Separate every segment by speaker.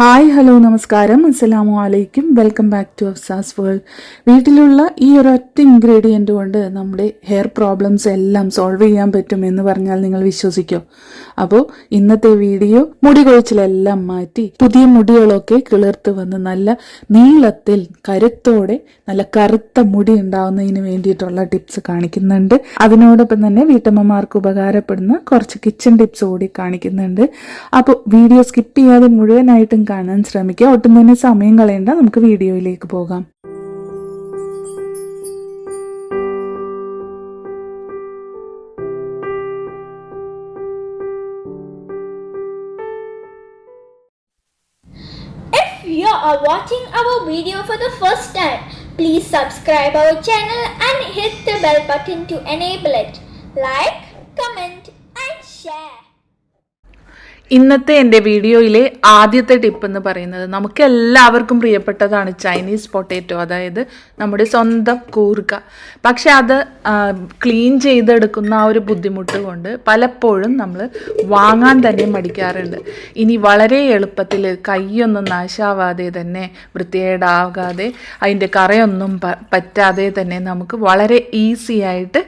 Speaker 1: Hi hello നമസ്കാരം. അസ്സലാമു അലൈക്കും. Welcome back to Afsa's world. വീട്ടിലുള്ള ഈ ഒരൊറ്റ ഇൻഗ്രീഡിയന്റ് കൊണ്ട് നമ്മുടെ ഹെയർ പ്രോബ്ലംസ് എല്ലാം സോൾവ് ചെയ്യാൻ പറ്റും എന്ന് പറഞ്ഞാൽ നിങ്ങൾ വിശ്വസിക്കോ? അപ്പോൾ ഇന്നത്തെ വീഡിയോ മുടി കൊഴിച്ചിലെല്ലാം മാറ്റി പുതിയ മുടികളൊക്കെ കിളിർത്ത് വന്ന് നല്ല നീളത്തിൽ കരുത്തോടെ നല്ല കറുത്ത മുടി ഉണ്ടാവുന്നതിന് വേണ്ടിയിട്ടുള്ള ടിപ്സ് കാണിക്കുന്നുണ്ട്. അതിനോടൊപ്പം തന്നെ വീട്ടമ്മമാർക്ക് ഉപകാരപ്പെടുന്ന കുറച്ച് കിച്ചൺ ടിപ്സ് കൂടി കാണിക്കുന്നുണ്ട്. അപ്പോൾ വീഡിയോ സ്കിപ്പ് ചെയ്യാതെ മുഴുവനായിട്ടും കാണാൻ ശ്രമിക്കുക ഒട്ടും തന്നെ സമയം കളയണ്ട നമുക്ക് വീഡിയോയിലേക്ക് പോകാം
Speaker 2: If you are watching our video for the first time, please subscribe our channel and hit the bell button to enable it. Like,
Speaker 1: ഇന്നത്തെ എന്റെ വീഡിയോയിലെ ആദ്യത്തെ ടിപ്പ് എന്ന് പറയുന്നത് നമുക്ക് എല്ലാവർക്കും പ്രിയപ്പെട്ടതാണ് ചൈനീസ് പൊട്ടേറ്റോ അതായത് നമ്മുടെ സ്വന്തം കൂർക്ക. പക്ഷെ അത് ക്ലീൻ ചെയ്തെടുക്കുന്ന ആ ഒരു ബുദ്ധിമുട്ട് കൊണ്ട് പലപ്പോഴും നമ്മൾ വാങ്ങാൻ തന്നെ മടിക്കാറുണ്ട്. ഇനി വളരെ എളുപ്പത്തിൽ കൈയൊന്നും നാശാവാതെ തന്നെ വൃത്തികേടാകാതെ അതിന്റെ കറയൊന്നും പറ്റാതെ തന്നെ നമുക്ക് വളരെ ഈസി ആയിട്ട്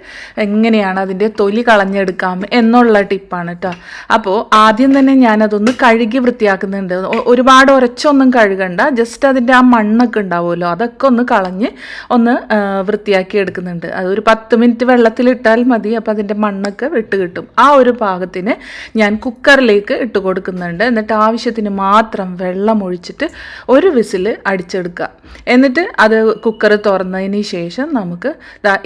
Speaker 1: എങ്ങനെയാണ് അതിന്റെ തൊലി കളഞ്ഞെടുക്കാം എന്നുള്ള ടിപ്പാണ് കേട്ടോ അപ്പോൾ ആദ്യം തന്നെ ഞാനതൊന്ന് കഴുകി വൃത്തിയാക്കുന്നുണ്ട്. ഒരുപാട് ഉരച്ചൊന്നും കഴുകണ്ട. ജസ്റ്റ് അതിന്റെ ആ മണ്ണൊക്കെ ഉണ്ടാവുമല്ലോ അതൊക്കെ ഒന്ന് കളഞ്ഞ് ഒന്ന് വൃത്തിയാക്കി എടുക്കുന്നുണ്ട്. അത് ഒരു പത്ത് മിനിറ്റ് വെള്ളത്തിലിട്ടാൽ മതി അപ്പോൾ അതിന്റെ മണ്ണൊക്കെ വിട്ട് കിട്ടും. ആ ഒരു പാകത്തിന് ഞാൻ കുക്കറിലേക്ക് ഇട്ട് കൊടുക്കുന്നുണ്ട്. എന്നിട്ട് ആവശ്യത്തിന് മാത്രം വെള്ളം ഒഴിച്ചിട്ട് ഒരു വിസിൽ അടിച്ചെടുക്കുക. എന്നിട്ട് അത് കുക്കർ തുറന്നതിന് ശേഷം നമുക്ക്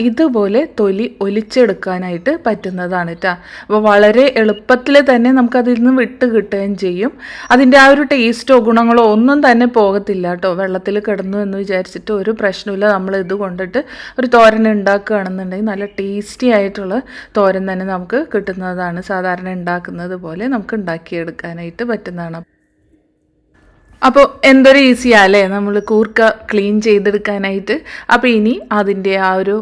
Speaker 1: ഇതുപോലെ തൊലി ഒലിച്ചെടുക്കാനായിട്ട് പറ്റുന്നതാണ് കേട്ടോ അപ്പോൾ വളരെ എളുപ്പത്തിൽ തന്നെ നമുക്കതിൽ നിന്ന് വിട്ട് കിട്ടുകയും ചെയ്യും. അതിന്റെ ആ ഒരു ടേസ്റ്റോ ഗുണങ്ങളോ ഒന്നും തന്നെ പോകത്തില്ല കേട്ടോ. വെള്ളത്തിൽ കിടന്നു എന്ന് വിചാരിച്ചിട്ട് ഒരു പ്രശ്നമില്ല നമ്മൾ ഇത് കൊണ്ടിട്ട് ഒരു തോരൻ ഉണ്ടാക്കുകയാണെന്നുണ്ടെങ്കിൽ നല്ല ടേസ്റ്റി ആയിട്ടുള്ള തോരൻ തന്നെ നമുക്ക് കിട്ടുന്നതാണ്. സാധാരണ ഉണ്ടാക്കുന്നത് പോലെ നമുക്ക് ഉണ്ടാക്കിയെടുക്കാനായിട്ട് പറ്റുന്നതാണ്. അപ്പോൾ എന്തൊരു ഈസിയാ അല്ലേ? നമ്മൾ കൂർക്ക ക്ലീൻ ചെയ്തെടുക്കാനായിട്ട്. അപ്പോൾ ഇനി അതിന്റെ ആ ഒരു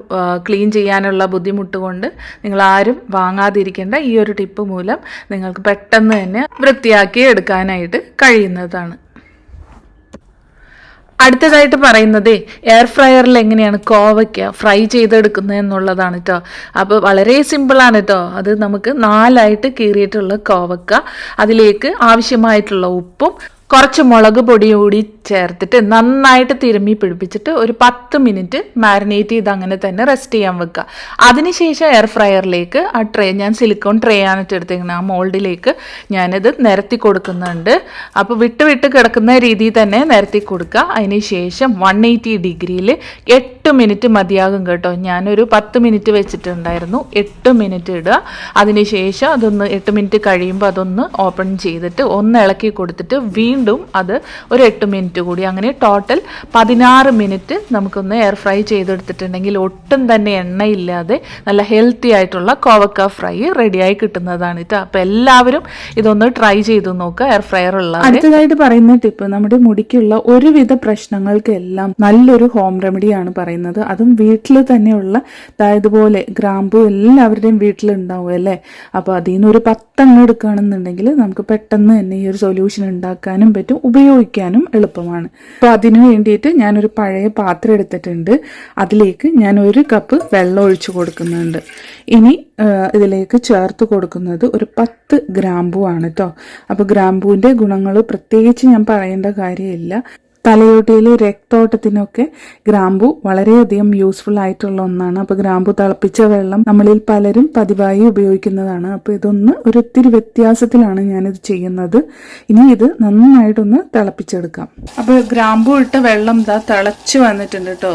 Speaker 1: ക്ലീൻ ചെയ്യാനുള്ള ബുദ്ധിമുട്ട് കൊണ്ട് നിങ്ങൾ ആരും വാങ്ങാതിരിക്കേണ്ട ഈ ഒരു ടിപ്പ് മൂലം നിങ്ങൾക്ക് പെട്ടെന്ന് തന്നെ വൃത്തിയാക്കി എടുക്കാനായിട്ട് കഴിയുന്നതാണ്. അടുത്തതായിട്ട് പറയുന്നത് എയർ ഫ്രയറിൽ എങ്ങനെയാണ് കോവയ്ക്ക ഫ്രൈ ചെയ്തെടുക്കുന്നത് എന്നുള്ളതാണ് കേട്ടോ അപ്പോൾ വളരെ സിമ്പിളാണ് കേട്ടോ അത് നമുക്ക് നാലായിട്ട് കീറിയിട്ടുള്ള കോവക്ക അതിലേക്ക് ആവശ്യമായിട്ടുള്ള ഉപ്പും കുറച്ച് മുളക് പൊടി കൂടി ചേർത്തിട്ട് നന്നായിട്ട് തിരുമ്മി പിടിപ്പിച്ചിട്ട് ഒരു പത്ത് മിനിറ്റ് മാരിനേറ്റ് ചെയ്ത് അങ്ങനെ തന്നെ റെസ്റ്റ് ചെയ്യാൻ വെക്കുക. അതിനുശേഷം എയർ ഫ്രയറിലേക്ക് ആ ട്രേ ഞാൻ സിലിക്കോൺ ട്രേ ആണ് എടുത്തേക്കുന്നത് ആ മോൾഡിലേക്ക് ഞാനിത് നിരത്തി കൊടുക്കുന്നുണ്ട്. അപ്പോൾ വിട്ട് വിട്ട് കിടക്കുന്ന രീതിയിൽ തന്നെ നിരത്തി കൊടുക്കുക. അതിന് ശേഷം വൺ എയ്റ്റി ഡിഗ്രിയിൽ എട്ട് മിനിറ്റ് മതിയാകും കേട്ടോ. ഞാനൊരു പത്ത് മിനിറ്റ് വെച്ചിട്ടുണ്ടായിരുന്നു. എട്ട് മിനിറ്റ് ഇടുക. അതിന് ശേഷം അതൊന്ന് എട്ട് മിനിറ്റ് കഴിയുമ്പോൾ അതൊന്ന് ഓപ്പൺ ചെയ്തിട്ട് ഒന്ന് ഇളക്കി കൊടുത്തിട്ട് വീണ്ടും അത് ഒരു എട്ട് മിനിറ്റ് കൂടി. അങ്ങനെ ടോട്ടൽ പതിനാറ് മിനിറ്റ് നമുക്കൊന്ന് എയർ ഫ്രൈ ചെയ്തെടുത്തിട്ടുണ്ടെങ്കിൽ ഒട്ടും തന്നെ എണ്ണയില്ലാതെ നല്ല ഹെൽത്തി ആയിട്ടുള്ള കോവക്ക ഫ്രൈ റെഡിയായി കിട്ടുന്നതാണ് കേട്ടോ അപ്പോൾ എല്ലാവരും ഇതൊന്ന് ട്രൈ ചെയ്ത് നോക്കുക എയർ ഫ്രയർ ഉള്ള അടുത്തതായിട്ട് പറയുന്ന ടിപ്പ് നമ്മുടെ മുടിക്കുള്ള ഒരുവിധ പ്രശ്നങ്ങൾക്കെല്ലാം നല്ലൊരു ഹോം റെമഡിയാണ് പറയുന്നത്. അതും വീട്ടിൽ തന്നെയുള്ള അതായത് പോലെ ഗ്രാമ്പു എല്ലാവരുടെയും വീട്ടിലുണ്ടാവും അല്ലേ? അപ്പോൾ അതിൽ നിന്ന് ഒരു പത്തെണ്ണം എടുക്കുകയാണെന്നുണ്ടെങ്കിൽ നമുക്ക് പെട്ടെന്ന് തന്നെ ഈ ഒരു സൊല്യൂഷൻ ഉണ്ടാക്കാനും പറ്റും ഉപയോഗിക്കാനും എളുപ്പമാണ്. അപ്പോൾ അതിനു വേണ്ടിയിട്ട് ഞാനൊരു പഴയ പാത്രം എടുത്തിട്ടുണ്ട്. അതിലേക്ക് ഞാൻ ഒരു കപ്പ് വെള്ളം ഒഴിച്ചു കൊടുക്കുന്നുണ്ട്. ഇനി ഇതിലേക്ക് ചേർത്ത് കൊടുക്കുന്നത് ഒരു പത്ത് ഗ്രാമ്പു ആണ് കേട്ടോ അപ്പോൾ ഗ്രാമ്പൂവിന്റെ ഗുണങ്ങൾ പ്രത്യേകിച്ച് ഞാൻ പറയേണ്ട കാര്യമില്ല. തലയോട്ടിയിലെ രക്തോട്ടത്തിനൊക്കെ ഗ്രാമ്പു വളരെയധികം യൂസ്ഫുൾ ആയിട്ടുള്ള ഒന്നാണ്. അപ്പോൾ ഗ്രാമ്പു തിളപ്പിച്ച വെള്ളം നമ്മളിൽ പലരും പതിവായി ഉപയോഗിക്കുന്നതാണ്. അപ്പോൾ ഇതൊന്ന് ഒരു ഒത്തിരി വ്യത്യാസത്തിലാണ് ഞാനിത് ചെയ്യുന്നത്. ഇനി ഇത് നന്നായിട്ടൊന്ന് തിളപ്പിച്ചെടുക്കാം. അപ്പോൾ ഗ്രാമ്പു ഇട്ട വെള്ളം ഇതാ തിളച്ച് വന്നിട്ടുണ്ട് കേട്ടോ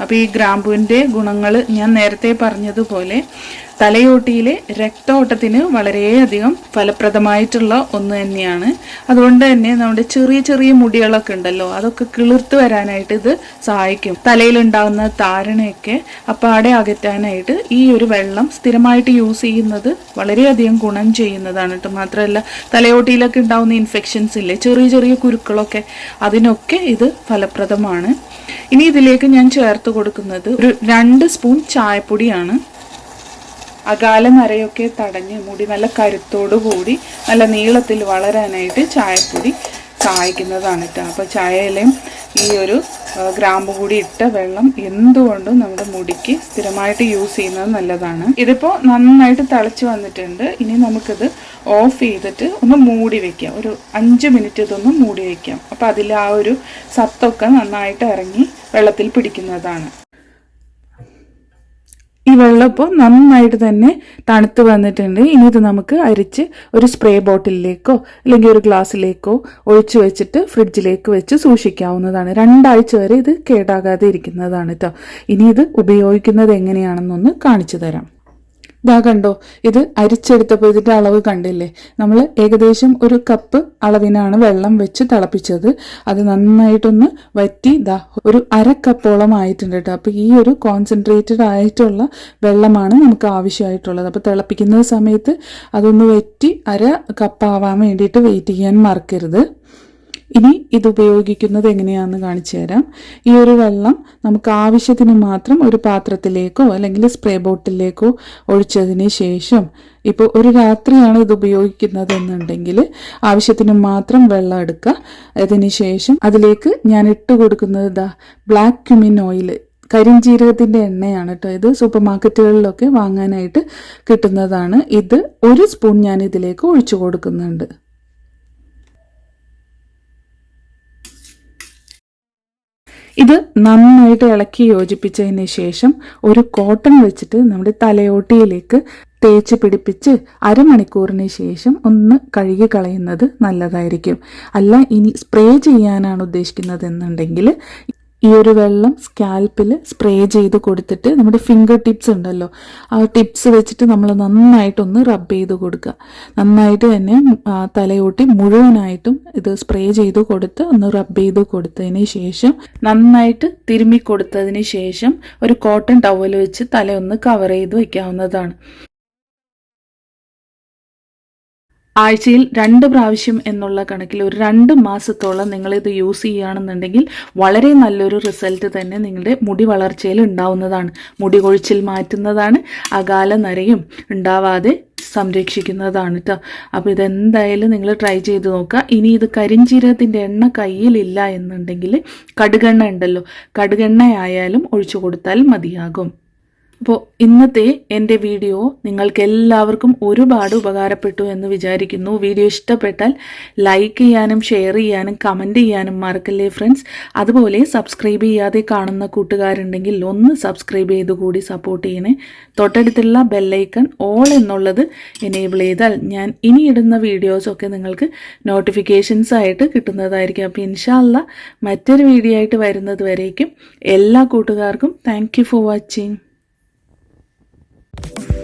Speaker 1: അപ്പോൾ ഈ ഗ്രാമ്പുവിന്റെ ഗുണങ്ങൾ ഞാൻ നേരത്തെ പറഞ്ഞതുപോലെ തലയോട്ടിയിലെ രക്തോട്ടത്തിന് വളരെയധികം ഫലപ്രദമായിട്ടുള്ള ഒന്ന് തന്നെയാണ്. അതുകൊണ്ട് തന്നെ നമ്മുടെ ചെറിയ ചെറിയ മുടികളൊക്കെ ഉണ്ടല്ലോ അതൊക്കെ കിളിർത്ത് വരാനായിട്ട് ഇത് സഹായിക്കും. തലയിലുണ്ടാകുന്ന താരണയൊക്കെ അപ്പാടെ അകറ്റാനായിട്ട് ഈ ഒരു വെള്ളം സ്ഥിരമായിട്ട് യൂസ് ചെയ്യുന്നത് വളരെയധികം ഗുണം ചെയ്യുന്നതാണ് കേട്ടോ. മാത്രമല്ല തലയോട്ടിയിലൊക്കെ ഉണ്ടാകുന്ന ഇൻഫെക്ഷൻസ് ഇല്ലേ ചെറിയ ചെറിയ കുരുക്കളൊക്കെ അതിനൊക്കെ ഇത് ഫലപ്രദമാണ്. ഇനി ഇതിലേക്ക് ഞാൻ ചേർത്ത് കൊടുക്കുന്നത് ഒരു രണ്ട് സ്പൂൺ ചായപ്പൊടിയാണ്. അകാല നരയൊക്കെ തടഞ്ഞ് മുടി നല്ല കരുത്തോടു കൂടി നല്ല നീളത്തിൽ വളരാനായിട്ട് ചായപ്പൊടി സഹായിക്കുന്നതാണ് കേട്ടോ അപ്പോൾ ചായയിലെയും ഈ ഒരു ഗ്രാമ്പു കൂടി ഇട്ട വെള്ളം എന്തുകൊണ്ടും നമ്മുടെ മുടിക്ക് സ്ഥിരമായിട്ട് യൂസ് ചെയ്യുന്നത് നല്ലതാണ്. ഇതിപ്പോൾ നന്നായിട്ട് തിളച്ച് വന്നിട്ടുണ്ട്. ഇനി നമുക്കിത് ഓഫ് ചെയ്തിട്ട് ഒന്ന് മൂടി വെക്കാം. ഒരു അഞ്ച് മിനിറ്റ് ഇതൊന്ന് മൂടി വെക്കാം. അപ്പോൾ അതിൽ ആ ഒരു സത്തൊക്കെ നന്നായിട്ട് ഇറങ്ങി വെള്ളത്തിൽ പിടിക്കുന്നതാണ്. ഈ വെള്ളം ഇപ്പോൾ നന്നായിട്ട് തന്നെ തണുത്ത് വന്നിട്ടുണ്ട്. ഇനി ഇത് നമുക്ക് അരിച്ച് ഒരു സ്പ്രേ ബോട്ടിലിലേക്കോ അല്ലെങ്കിൽ ഒരു ഗ്ലാസ്സിലേക്കോ ഒഴിച്ചു വെച്ചിട്ട് ഫ്രിഡ്ജിലേക്ക് വെച്ച് സൂക്ഷിക്കാവുന്നതാണ്. രണ്ടാഴ്ച വരെ ഇത് കേടാകാതെ ഇരിക്കുന്നതാണ് കേട്ടോ ഇനി ഇത് ഉപയോഗിക്കുന്നത് എങ്ങനെയാണെന്നൊന്ന് കാണിച്ചു തരാം. ഇതാ കണ്ടോ ഇത് അരിച്ചെടുത്തപ്പോൾ ഇതിന്റെ അളവ് കണ്ടില്ലേ? നമ്മൾ ഏകദേശം ഒരു കപ്പ് അളവിനാണ് വെള്ളം വെച്ച് തിളപ്പിച്ചത്. അത് നന്നായിട്ടൊന്ന് വറ്റി ഇതാ ഒരു അര ആയിട്ടുണ്ട് കേട്ടോ. അപ്പോൾ ഈ ഒരു കോൺസെൻട്രേറ്റഡ് ആയിട്ടുള്ള വെള്ളമാണ് നമുക്ക് ആവശ്യമായിട്ടുള്ളത്. അപ്പോൾ തിളപ്പിക്കുന്ന സമയത്ത് അതൊന്ന് വറ്റി അര കപ്പാവാൻ വേണ്ടിയിട്ട് വെയിറ്റ് ചെയ്യാൻ മറക്കരുത്. ഇനി ഇത് ഉപയോഗിക്കുന്നത് എങ്ങനെയാണെന്ന് കാണിച്ചു തരാം. ഈ ഒരു വെള്ളം നമുക്ക് ആവശ്യത്തിന് മാത്രം ഒരു പാത്രത്തിലേക്കോ അല്ലെങ്കിൽ സ്പ്രേ ബോട്ടിലേക്കോ ഒഴിച്ചതിന് ശേഷം ഇപ്പോൾ ഒരു രാത്രിയാണ് ഇത് ഉപയോഗിക്കുന്നത് എന്നുണ്ടെങ്കിൽ ആവശ്യത്തിന് മാത്രം വെള്ളം എടുക്കുക. അതിന് ശേഷം അതിലേക്ക് ഞാൻ ഇട്ട് കൊടുക്കുന്നത് ഇതാ ബ്ലാക്ക് ക്യുമിൻ ഓയിൽ കരിഞ്ജീരകത്തിന്റെ എണ്ണയാണ് കേട്ടോ ഇത്. സൂപ്പർ മാർക്കറ്റുകളിലൊക്കെ വാങ്ങാനായിട്ട് കിട്ടുന്നതാണ്. ഇത് ഒരു സ്പൂൺ ഞാൻ ഇതിലേക്ക് ഒഴിച്ചു കൊടുക്കുന്നുണ്ട്. ഇത് നന്നായിട്ട് ഇളക്കി യോജിപ്പിച്ചതിന് ശേഷം ഒരു കോട്ടൺ വെച്ചിട്ട് നമ്മുടെ തലയോട്ടിയിലേക്ക് തേച്ച് പിടിപ്പിച്ച് അരമണിക്കൂറിന് ശേഷം ഒന്ന് കഴുകി കളയുന്നത് നല്ലതായിരിക്കും. അല്ല ഇനി സ്പ്രേ ചെയ്യാനാണ് ഉദ്ദേശിക്കുന്നത് എന്നുണ്ടെങ്കിൽ ഈ ഒരു വെള്ളം സ്കാൽപ്പിൽ സ്പ്രേ ചെയ്ത് കൊടുത്തിട്ട് നമ്മുടെ ഫിംഗർ ടിപ്സ് ഉണ്ടല്ലോ. ആ ടിപ്സ് വെച്ചിട്ട് നമ്മൾ നന്നായിട്ടൊന്ന് റബ്ബ് ചെയ്ത് കൊടുക്കുക. നന്നായിട്ട് തന്നെ തലയോട്ടി മുഴുവനായിട്ടും ഇത് സ്പ്രേ ചെയ്ത് കൊടുത്ത് ഒന്ന് റബ്ബ് ചെയ്ത് കൊടുത്തതിന് ശേഷം നന്നായിട്ട് തിരുമ്മി കൊടുത്തതിന് ശേഷം ഒരു കോട്ടൺ ടവൽ വെച്ച് തലയൊന്ന് കവർ ചെയ്ത് വെക്കാവുന്നതാണ്. ആഴ്ചയിൽ രണ്ട് പ്രാവശ്യം എന്നുള്ള കണക്കിൽ ഒരു രണ്ട് മാസത്തോളം നിങ്ങളിത് യൂസ് ചെയ്യുകയാണെന്നുണ്ടെങ്കിൽ വളരെ നല്ലൊരു റിസൾട്ട് തന്നെ നിങ്ങളുടെ മുടി വളർച്ചയിൽ ഉണ്ടാവുന്നതാണ്. മുടി കൊഴിച്ചിൽ മാറ്റുന്നതാണ് അകാല നരയും ഉണ്ടാവാതെ സംരക്ഷിക്കുന്നതാണ് കേട്ടോ അപ്പോൾ ഇതെന്തായാലും നിങ്ങൾ ട്രൈ ചെയ്ത് നോക്കുക. ഇനി ഇത് കരിഞ്ചീരകത്തിന്റെ എണ്ണ കയ്യിലില്ല എന്നുണ്ടെങ്കിൽ കടുകെണ്ണ ഉണ്ടല്ലോ. കടുകെണ്ണ ആയാലും ഒഴിച്ചു കൊടുത്താൽ മതിയാകും. അപ്പോൾ ഇന്നത്തെ എന്റെ വീഡിയോ നിങ്ങൾക്ക് എല്ലാവർക്കും ഒരുപാട് ഉപകാരപ്പെട്ടു എന്ന് വിചാരിക്കുന്നു. വീഡിയോ ഇഷ്ടപ്പെട്ടാൽ ലൈക്ക് ചെയ്യാനും ഷെയർ ചെയ്യാനും കമന്റ് ചെയ്യാനും മറക്കല്ലേ ഫ്രണ്ട്സ് അതുപോലെ സബ്സ്ക്രൈബ് ചെയ്യാതെ കാണുന്ന കൂട്ടുകാരുണ്ടെങ്കിൽ ഒന്ന് സബ്സ്ക്രൈബ് ചെയ്ത് കൂടി സപ്പോർട്ട് ചെയ്യണേ. തൊട്ടടുത്തുള്ള ബെല്ലൈക്കൺ ഓൾ എന്നുള്ളത് എനേബിൾ ചെയ്താൽ ഞാൻ ഇനി ഇടുന്ന വീഡിയോസൊക്കെ നിങ്ങൾക്ക് നോട്ടിഫിക്കേഷൻസ് ആയിട്ട് കിട്ടുന്നതായിരിക്കും. അപ്പോൾ ഇൻഷാല്ല മറ്റൊരു വീഡിയോ ആയിട്ട് വരുന്നത് വരേക്കും. എല്ലാ കൂട്ടുകാർക്കും thank for watching Thank you.